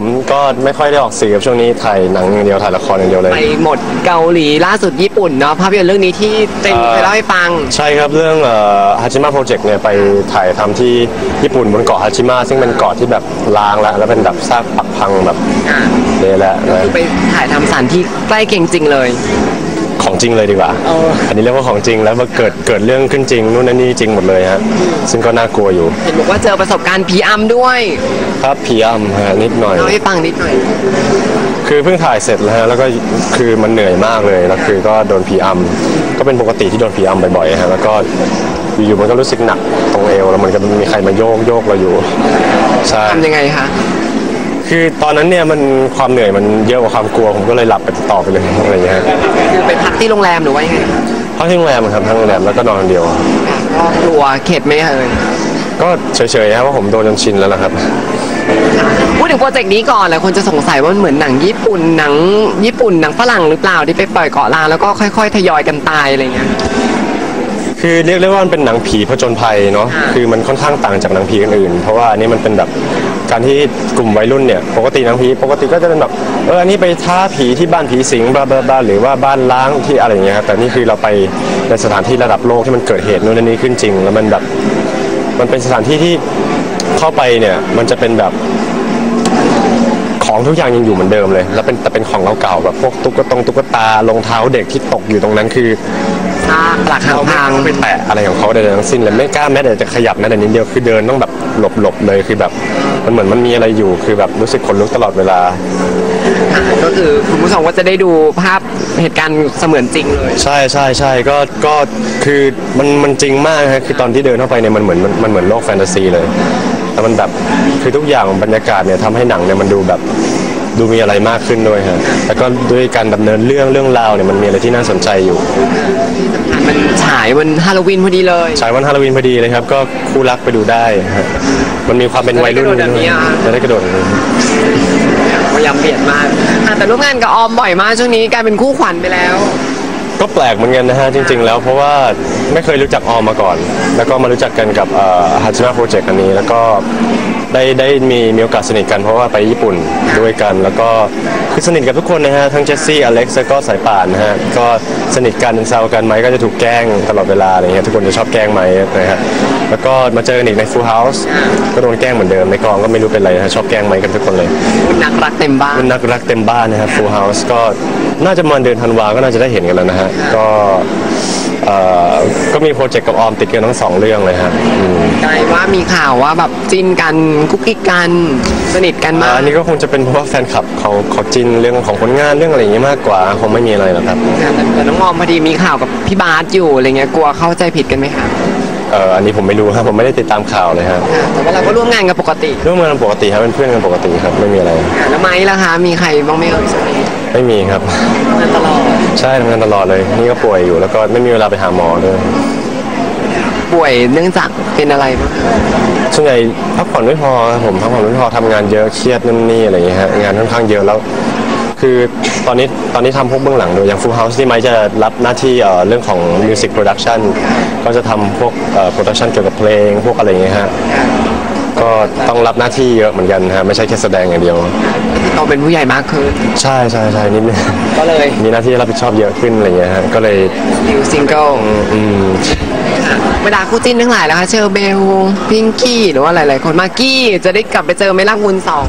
ผมก็ไม่ค่อยได้ออกสื่อครับช่วงนี้ถ่ายหนังอย่างเดียวถ่ายละครอย่างเดียวเลย ไปหมดเกาหลีล่าสุดญี่ปุ่นเนาะภาพยนตร์เรื่องนี้ที่เต็นเอ่อเคยเล่าให้ฟัง ใช่ครับเรื่องฮาจิมะโปรเจกต์เนี่ยไปถ่ายทำที่ญี่ปุ่นบนเกาะฮาจิมะซึ่งเป็นเกาะที่แบบล้างแล้วแล้วเป็นแบบซากปรักพังแบบอ่า เละแล้วนะ คือไปถ่ายทำสถานที่ใกล้เคียงจริงเลย ของจริงเลยดีกว่าเอออันนี้เรียกว่าของจริงแล้วมาเกิดเกิดเรื่องขึ้นจริงนู่นนั่นนี่จริงหมดเลยฮะซึ่งก็น่ากลัวอยู่ เห็นบอกว่าเจอประสบการณ์ผีอำด้วย ครับผีอำฮะนิดหน่อยเล่าให้ฟังนิดหน่อย คือเพิ่งถ่ายเสร็จแล้วฮะแล้วก็คือมันเหนื่อยมากเลยแล้วคือก็โดนผีอำก็เป็นปกติที่โดนผีอำบ่อยๆฮะแล้วก็อยู่ๆมันก็รู้สึกหนักตรงเอวแล้วมันก็มีใครมาโยกโยกเราอยู่ใช่ทำยังไงคะคือตอนนั้นเนี่ยมันความเหนื่อยมันเยอะกว่าความกลัวผมก็เลยหลับไปต่อไปเลยอะไรอย่างเงี้ยฮะคือไปพัก ที่โรงแรมหรือว่ายังไงคะพักที่โรงแรมครับทั้งโรงแรมแล้วก็นอนคนเดียว ก็กลัวเข็ดไหมเอ่ยก็เฉยๆครับว่าผมโดนจนชินแล้วนะครับ พูดถึงโปรเจกต์นี้ก่อนหลายคนจะสงสัยว่ามันเหมือนหนังญี่ปุ่นหนังญี่ปุ่นหนังฝรั่งหรือเปล่าที่ไปปล่อยเกาะล้างแล้วก็ค่อยๆ ทยอยกันตายอะไรเงี้ย คือเรียกได้ว่ามันเป็นหนังผีผจญภัยเนาะอ่าคือมันค่อนข้างต่างจากหนังผีอื่นๆเพราะว่าอันนี้มันเป็นแบบ การที่กลุ่มวัยรุ่นเนี่ยปกติหนังผีปกติก็จะเป็นแบบเอออันนี้ไปท้าผีที่บ้านผีสิงบลาบลาบลาหรือว่าบ้านล้างที่อะไรอย่างเงี้ยครับแต่นี่คือเราไปในสถานที่ระดับโลกที่มันเกิดเหตุนู่นนนนี่ขึ้นจริง แล้วมันแบบมันเป็นสถานที่ที่เข้าไปเนี่ยมันจะเป็นแบบของทุกอย่างยังอยู่เหมือนเดิมเลย แล้วเป็นแต่เป็นของเก่าๆแบบพวกตุ๊กตงตุ๊กตารองเท้าเด็กที่ตกอยู่ตรงนั้นคือซากปลักหักเขาไม่พังเขาไปแตะอะไรของเขาใดๆทั้งสิ้นเลยไม่กล้าแม้แต่จะขยับแม้แต่นิดเดียวคือเดินต้องแบบหลบๆเลยคือแบบ มันเหมือนมันมีอะไรอยู่คือแบบรู้สึกขนลุกตลอดเวลา ก็คือคุณผู้ชมก็จะได้ดูภาพเหตุการณ์เสมือนจริงเลยใช่ใช่ใช่ก็ก็คือมันมันจริงมากฮะคือตอนที่เดินเข้าไปเนี่ยมันเหมือนมันมันเหมือนโลกแฟนตาซีเลยแล้วมันแบบคือทุกอย่างบรรยากาศเนี่ยทำให้หนังเนี่ยมันดูแบบ ดูมีอะไรมากขึ้นด้วยฮะแล้วก็ด้วยการดำเนินเรื่องเรื่องราวเนี่ยมันมีอะไรที่น่าสนใจอยู่ มันฉายวันฮาโลวีนพอดีเลยฉายวันฮาโลวีนพอดีเลยครับ ก็คู่รักไปดูได้ฮะมันมีความเป็นวัยรุ่นจะได้กระโดดแบบนี้อะจะได้กระโดดแบบนี้พยายามเปลี่ยนมากอะแต่ร่วมงานกับออมบ่อยมากช่วงนี้กลายเป็นคู่ขวัญไปแล้ว ก็แปลกเหมือนกันนะฮะจริง ๆ แล้วเพราะว่าไม่เคยรู้จักออมมาก่อน แล้วก็มารู้จักกันกับฮัจิมะโปรเจกต์อันนี้ แล้วก็ ได้ได้มีมีโอกาสสนิทกันเพราะว่าไปญี่ปุ่นด้วยกัน แล้วก็คือสนิทกับทุกคนนะฮะทั้งเจสซี่อเล็กซ์แล้วก็สายป่านนะฮะก็สนิทกันแซวกันไหมก็จะถูกแกล้งตลอดเวลาอะไรเงี้ยทุกคนจะชอบแกล้งไหมนะฮะแล้วก็มาเจอกันอีกในฟูลเฮาส์ก็โดนแกล้งเหมือนเดิมในกองก็ไม่รู้เป็นไรนะฮะชอบแกล้งไหมกันทุกคนเลยคุณนักรักเต็มบ้านเป็นนักรักเต็มบ้านนะครับ Full House ก็น่าจะประมาณเดือนธันวาก็น่าจะได้เห็นกันแล้วนะฮะก็ เอ่อก็มีโปรเจกต์กับออมติดกันทั้งสองเรื่องเลยฮะอืมกลายว่ามีข่าวว่าแบบจิ้นกันกุ๊กกิ๊กกันสนิทกันมากอันนี้ก็คงจะเป็นเพราะว่าแฟนคลับเขาเขาจินเรื่องของผลงานเรื่องอะไรอย่างนี้มากกว่าคงไม่มีอะไรหรอกครับแต่แต่น้องออมพอดีมีข่าวกับพี่บาสอยู่อะไรเงี้ยกลัวเข้าใจผิดกันไหมคะเอ่ออันนี้ผมไม่รู้ครับผมไม่ได้ติดตามข่าวเลยครับแต่ว่าเราก็ร่วมงานกันปกติเรื่องมันปกติครับเป็นเพื่อนกันปกติครับไม่มีอะไรแล้วไม้ล่ะคะมีใครบ้างไหมเอ่ยช่วงนี้ ไม่มีครับงานตลอดใช่ทำงานตลอดเลย นี่ก็ป่วยอยู่แล้วก็ไม่มีเวลาไปหาหมอด้วยป่วยเนื่องจากเป็นอะไรบ้างคะส่วนใหญ่พักผ่อนไม่พอครับผมพักผ่อนไม่พอทำงานเยอะเครียดนั่นนี่อะไรอย่างเงี้ยฮะงานค่อนข้างเยอะแล้ว คือตอนนี้ตอนนี้ทำพวกเบื้องหลังด้วยอย่าง Full House ที่ไม้จะรับหน้าที่เอ่อเรื่องของ Music Production ก็จะทำพวกเอ่อ Production เกี่ยวกับเพลงพวกอะไรอย่างเงี้ยฮะ ก็ต้องรับหน้าที่เยอะเหมือนกันฮะไม่ใช่แค่แสดงอย่างเดียว โตเป็นผู้ใหญ่มากขึ้น ใช่ใช่ใช่นิดนึงก็เลยมีหน้าที่รับผิดชอบเยอะขึ้นอะไรอย่างเงี้ยฮะก็เลยดิวซิงเกิล อืม เวลาคู่จิ้นทั้งหลายแล้วคะ เชอร์เบล พิงกี้หรือว่าหลาย ๆ คนมากกี้จะได้กลับไปเจอไหม่รักบุญสอง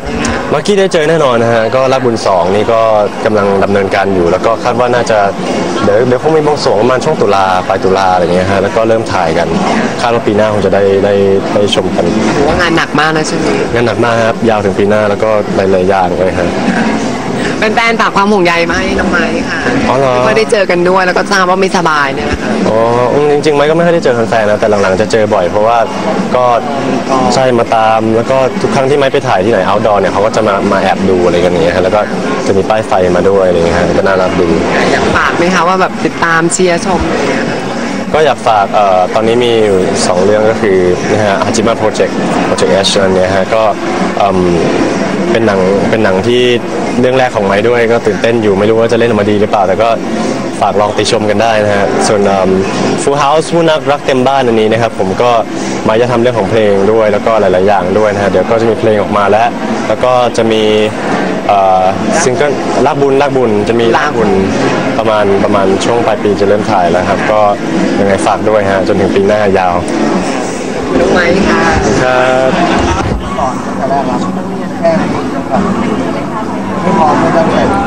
เมื่อกี้ได้เจอแน่นอนนะฮะก็รับบุญสองนี่ก็กำลังดำเนินการอยู่ แล้วก็คาดว่าน่าจะเดี๋ยวเดี๋ยวคงมีบวงสรวงประมาณช่วงตุลาปลายตุลาอะไรเงี้ยฮะแล้วก็เริ่มถ่ายกันคาดว่าปีหน้าคงจะได้ได้ได้ชมกันถือว่างานหนักมากนะช่วงนี้งานหนักมากครับยาวถึงปีหน้าแล้วก็หลายๆอย่างเลยฮะ เป็นแฟนๆฝากความห่วงใยมาให้น้องไม้ค่ะอ๋อเหรอ ไม่ได้เจอกันด้วยแล้วก็ทราบว่าไม่สบายเนี่ยนะคะ อ๋ออืมจริงๆไหมก็ไม่ค่อยได้เจอแฟนๆนะแต่หลังๆ จะเจอบ่อยเพราะว่าก็ใช่มาตามแล้วก็ทุกครั้งที่ไม้ไปถ่ายที่ไหน outdoor เนี่ยเขาก็จะมามาแอบดูอะไรกันอย่างเงี้ยฮะแล้วก็จะมีป้ายไฟมาด้วยอะไรเงี้ยฮะก็น่ารักดี อยากฝากไหมคะว่าแบบติดตามเชียร์ชมอะไรอย่างเงี้ยค่ะก็อยากฝากเอ่อตอนนี้มีอยู่สองเรื่องก็คือนะฮะฮัจิมะโปรเจกต์โปรเจกต์แอชเนี่ยฮะก็เอิ่ม เป็นหนังเป็นหนังที่เรื่องแรกของไม้ด้วย ก็ตื่นเต้นอยู่ไม่รู้ว่าจะเล่นออกมาดีหรือเปล่า แต่ก็ฝากลองติชมกันได้นะฮะส่วนฟูเฮาส์ผู้นักรักเต็มบ้านอันนี้นะครับผมก็มาจะทำเรื่องของเพลงด้วย แล้วก็หลาย ๆ อย่างด้วยนะฮะเดี๋ยวก็จะมีเพลงออกมาแล้ว แล้วก็จะมีเอ่อซิงเกิลรักบุญรักบุญจะมีรักบุญประมาณประมาณช่วงปลายปีจะเริ่มถ่ายแล้วครับ ก็ยังไงฝากด้วยฮะจนถึงปีหน้ายาวน้องไม้ค่ะครับก่ ก่อนตั้งแต่แรกแล้แค่ไหนก็ไม่พอไม่จำเป็น